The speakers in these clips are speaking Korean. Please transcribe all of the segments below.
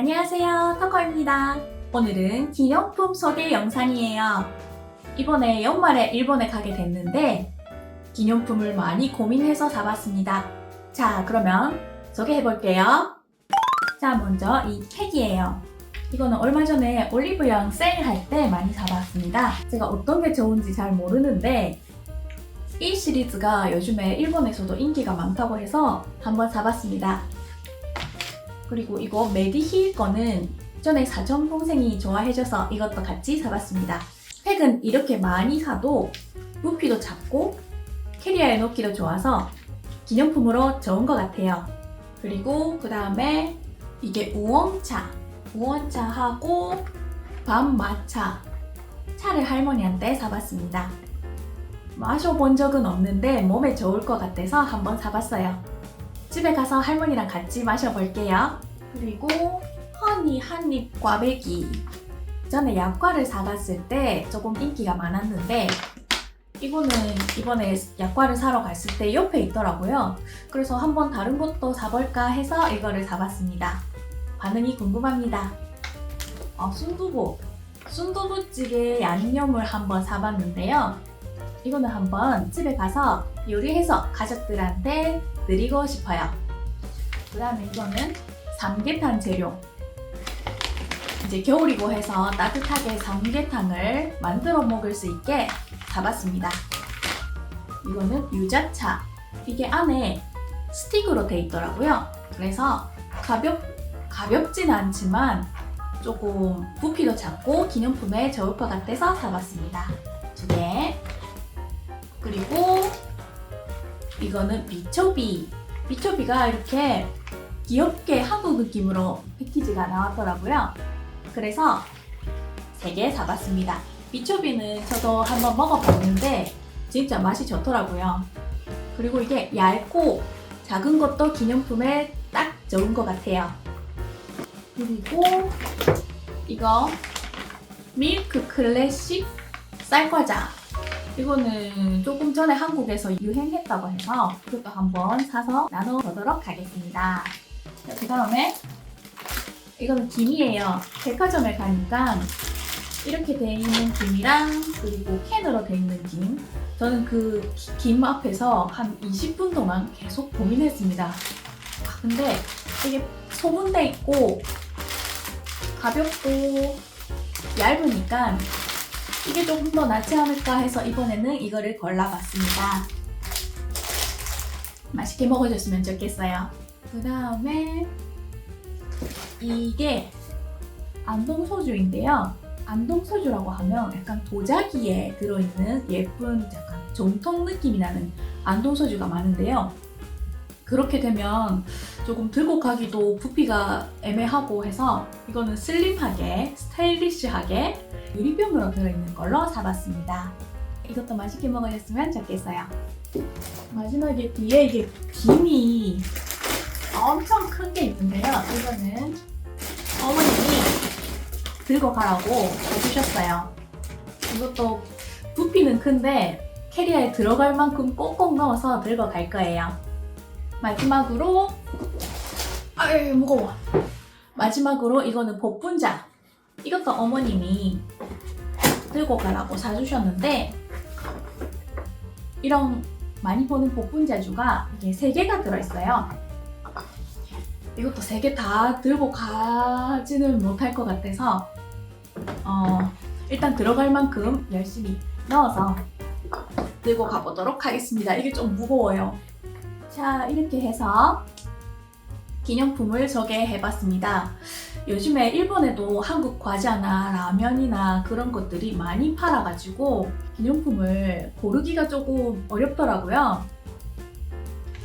안녕하세요, 터커입니다. 오늘은 기념품 소개 영상이에요. 이번에 연말에 일본에 가게 됐는데 기념품을 많이 고민해서 사봤습니다. 자, 그러면 소개해 볼게요. 자, 먼저 이 팩이에요. 이거는 얼마 전에 올리브영 세일할 때 많이 사봤습니다. 제가 어떤 게 좋은지 잘 모르는데 이 시리즈가 요즘에 일본에서도 인기가 많다고 해서 한번 사봤습니다. 그리고 이거 메디힐 거는 전에 사촌 동생이 좋아해줘서 이것도 같이 사봤습니다. 팩은 이렇게 많이 사도 부피도 작고 캐리어에 넣기도 좋아서 기념품으로 좋은 것 같아요. 그리고 그 다음에 이게 우엉차, 우엉차하고 밤마차 차를 할머니한테 사봤습니다. 마셔본 적은 없는데 몸에 좋을 것 같아서 한번 사봤어요. 집에 가서 할머니랑 같이 마셔볼게요. 그리고 허니 한입 꽈배기. 전에 약과를 사갔을 때 조금 인기가 많았는데 이거는 이번에 약과를 사러 갔을 때 옆에 있더라고요. 그래서 한번 다른 것도 사볼까 해서 이거를 사봤습니다. 반응이 궁금합니다. 아, 순두부. 순두부찌개 양념을 한번 사봤는데요. 이거는 한번 집에 가서 요리해서 가족들한테 드리고 싶어요. 그 다음에 이거는 삼계탕 재료. 이제 겨울이고 해서 따뜻하게 삼계탕을 만들어 먹을 수 있게 사봤습니다. 이거는 유자차. 이게 안에 스틱으로 돼 있더라고요. 그래서 가볍, 가볍진 않지만 조금 부피도 작고 기념품에 좋을 것 같아서 사봤습니다. 두 개. 그리고 이거는 미초비. 미초비가 이렇게 귀엽게 한국 느낌으로 패키지가 나왔더라고요. 그래서 3개 사봤습니다. 미초비는 저도 한번 먹어봤는데 진짜 맛이 좋더라고요. 그리고 이게 얇고 작은 것도 기념품에 딱 좋은 것 같아요. 그리고 이거 밀크 클래식 쌀과자. 이거는 조금 전에 한국에서 유행했다고 해서 이것도 한번 사서 나눠 보도록 하겠습니다. 그 다음에 이거는 김이에요. 백화점에 가니까 이렇게 돼 있는 김이랑 그리고 캔으로 돼 있는 김. 저는 그 김 앞에서 한 20분 동안 계속 고민했습니다. 아, 근데 이게 소분돼 있고 가볍고 얇으니까 이게 조금 더 낫지 않을까 해서 이번에는 이거를 골라봤습니다. 맛있게 먹어줬으면 좋겠어요. 그 다음에 이게 안동 소주인데요. 안동 소주라고 하면 약간 도자기에 들어있는 예쁜 약간 정통 느낌이 나는 안동 소주가 많은데요. 그렇게 되면 조금 들고 가기도 부피가 애매하고 해서 이거는 슬림하게 스타일리시하게 유리병으로 들어있는 걸로 사봤습니다. 이것도 맛있게 먹어줬으면 좋겠어요. 마지막에 뒤에 이게 김이 엄청 큰 게 있는데요. 이거는 어머님이 들고 가라고 해주셨어요. 이것도 부피는 큰데 캐리어에 들어갈 만큼 꼭꼭 넣어서 들고 갈 거예요. 마지막으로 아유 무거워. 마지막으로 이거는 복분자. 이것도 어머님이 들고 가라고 사주셨는데 이런 많이 보는 복분자주가 이게 세 개가 들어있어요. 이것도 세개다 들고 가지는 못할 것 같아서 어, 일단 들어갈 만큼 열심히 넣어서 들고 가보도록 하겠습니다. 이게 좀 무거워요. 자, 이렇게 해서 기념품을 소개해 봤습니다. 요즘에 일본에도 한국 과자나 라면이나 그런 것들이 많이 팔아가지고 기념품을 고르기가 조금 어렵더라고요.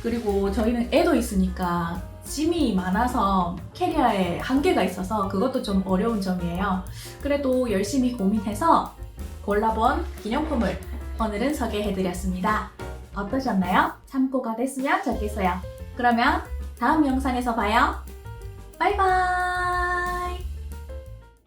그리고 저희는 애도 있으니까 짐이 많아서 캐리어에 한계가 있어서 그것도 좀 어려운 점이에요. 그래도 열심히 고민해서 골라본 기념품을 오늘은 소개해드렸습니다. 어떠셨나요? 참고가 됐으면 좋겠어요. 그러면 다음 영상에서 봐요. 바이바이!